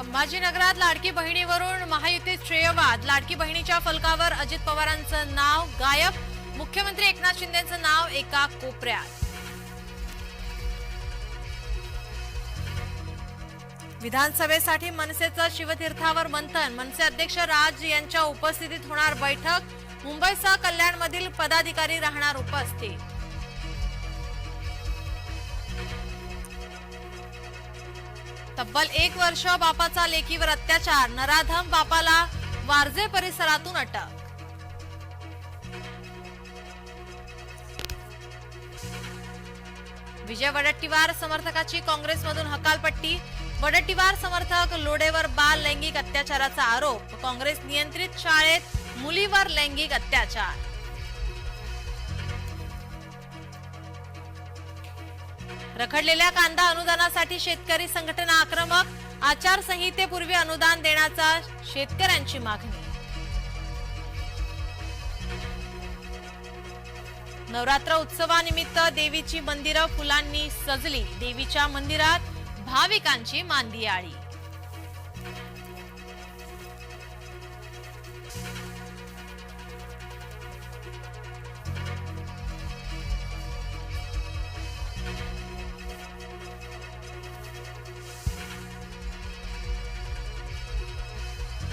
संभाजीनगरात लाडकी बहिणीवरून महायुतीत श्रेयवाद. लाडकी बहिणीच्या फलकावर अजित पवारांचं नाव गायब. मुख्यमंत्री एकनाथ शिंदेचं नाव एका कोपऱ्यात. विधानसभेसाठी मनसेचं शिवतीर्थावर मंथन. मनसे अध्यक्ष राज यांच्या उपस्थितीत होणार बैठक. मुंबईसह कल्याणमधील पदाधिकारी राहणार उपस्थित. तब्बल एक वर्ष बापाचा लेकीवर अत्याचार. नराधम बापाला वारजे परिसरातून अटक. विजय वडट्टीवार समर्थकाची काँग्रेसमधून हकालपट्टी. वडट्टीवार समर्थक लोडेवर बाल लैंगिक अत्याचाराचा आरोप. काँग्रेस नियंत्रित शाळेत मुलीवर लैंगिक अत्याचार. रखडलेल्या कांदा अनुदानासाठी शेतकरी संघटना आक्रमक आचारसंहितेपूर्वी अनुदान देण्याचा शेतकऱ्यांची मागणी. नवरात्र उत्सवानिमित्त देवीची मंदिरं फुलांनी सजली. देवीच्या मंदिरात भाविकांची मांदियाळी.